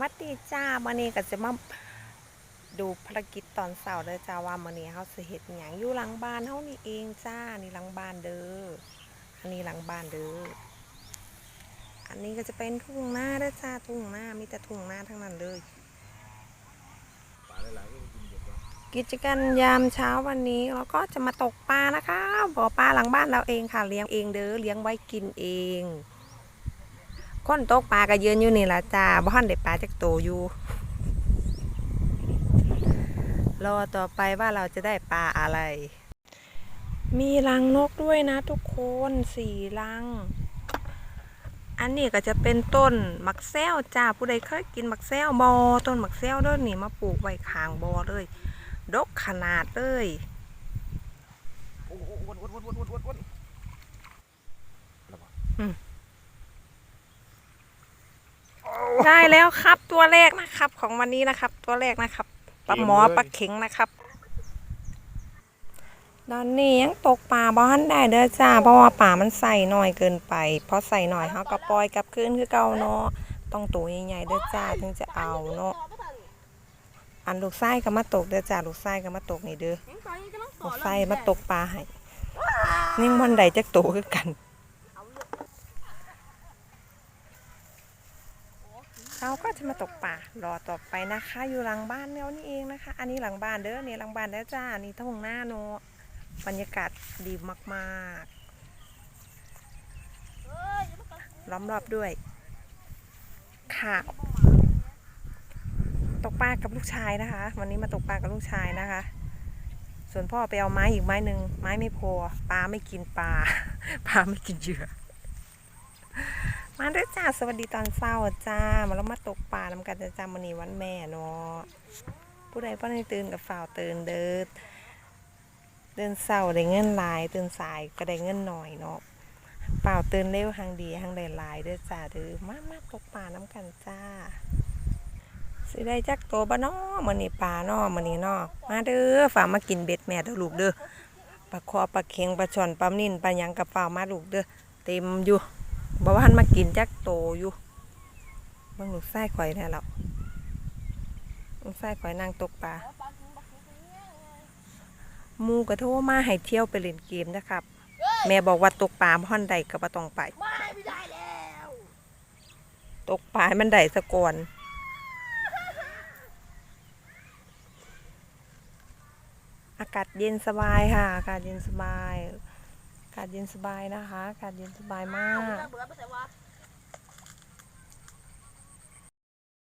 วัดดีจ้ามื่อนี้ก็จะมาดูภารกิจตอนเสาร์เด้อจ้าว่ามื่อนี้เขาสิเฮ็ดหยังอยู่หลังบ้านเฮานี่เองจ้านี่หลังบ้านเด้ออันนี้หลังบ้านเด้ออันนี้ก็จะเป็นทุ่งนาเด้อจ้าทุ่งนามีแต่ทุ่งนาทั้งนั้นเลยกิจกรรมยามเช้าวันนี้เราก็จะมาตกปลานะคะบ่อปลาหลังบ้านเราเองค่ะเลี้ยงเองเด้อเลี้ยงไว้กินเอง คนตกปลาก็ยืนอยู่นี่ละจ้าบ้านเด็ดปลาจากโตอยู่ รอต่อไปว่าเราจะได้ปลาอะไร มีรังนกด้วยนะทุกคนสี่รัง อันนี้ก็จะเป็นต้นมักแซวจ้าผู้ใดเคยกินมักแซวบอต้นมักแซวเด้อนี่มาปลูกไว้ข้างบอเลยดกขนาดเลยโอ้โหวนวนวนวนวนวนวน ได้แล้วครับตัวแรกนะครับ ของวันนี้นะครับ ตัวแรกนะครับปลาหมอปลาเข็งนะครับตอนนี้ยังตกปลาบ้านได้เด้อจ้าเพราะว่าป่ามันใส่หน่อยเกินไปเพราะใส่หน่อยเขาก็ปล่อยกลับคืนคือเก่าเนาะต้องตัวใหญ่ๆเด้อจ้าถึงจะเอาเนาะอันลูกไส้ก็มาตกเด้อจ้าลูกไส้ก็มาตกนี่เด้อลูกไส้มาตกปลาให้นิ่งวันใดจักโตคือกัน เราก็จะมาตกป่ารอต่อไปนะคะ อยู่หลังบ้านแล้วนี่เองนะคะ อันนี้หลังบ้านเด้อเนี่ยหลังบ้านแล้วจ้านี่ท้องหน้าโนอะบรรยากาศดีมากๆ ล้อมรอบด้วยข่าวตกปลากับลูกชายนะคะ วันนี้มาตกปลากับลูกชายนะคะ ส่วนพ่อไปเอาไม้อีกไม้หนึ่งไม้ไม่พอปลาไม่กินปลาปลาไม่กินเหยื่อ มาด้วยจ้าสวัสดีตอนเช้าจ้า มาแล้วมาตกปลาน้ำกันจ้าวันนี้วันแม่เนาะผู้ใดพ่อในตื่นกับฝ่าวตื่นเดินเดินเศร้าได้เงินลาย ตื่นสายก็ได้เงินหน่อยเนาะเปล่าตื่นเร็วหางดีหางได้หลายเด้อจ้าเด้อมามาตกปลาน้ำกันจ้าสิได้จักโตบ่เนาะมื้อนี้ปลาเนาะมื้อนี้เนาะมาเด้อฝ่ามากินเบ็ดแม่เด้อลูกเด้อปลาคอปลาเค็งปลาช่อนปลานิ่นปลาหยังกับฝ่ามาลูกเด้อเต็มอยู่ บอกว่าหันมากินจักโตอยู่เบางลูกไส้ข่อยแท้แล้วลูกไส้ข่อยนั่งตกปลาหมูกระโทรมาให้เที่ยวไปเล่นเกมนะครับ แม่บอกว่าตกปลาพ่อนใดก็บ่ต้องไปไม่ไม่ได้แล้วตกปลาให้มันได้สะก่อนอากาศเย็นสบายค่ะ อากาศเย็นสบาย อากาศเย็นสบายนะคะ อากาศเย็นสบายมาก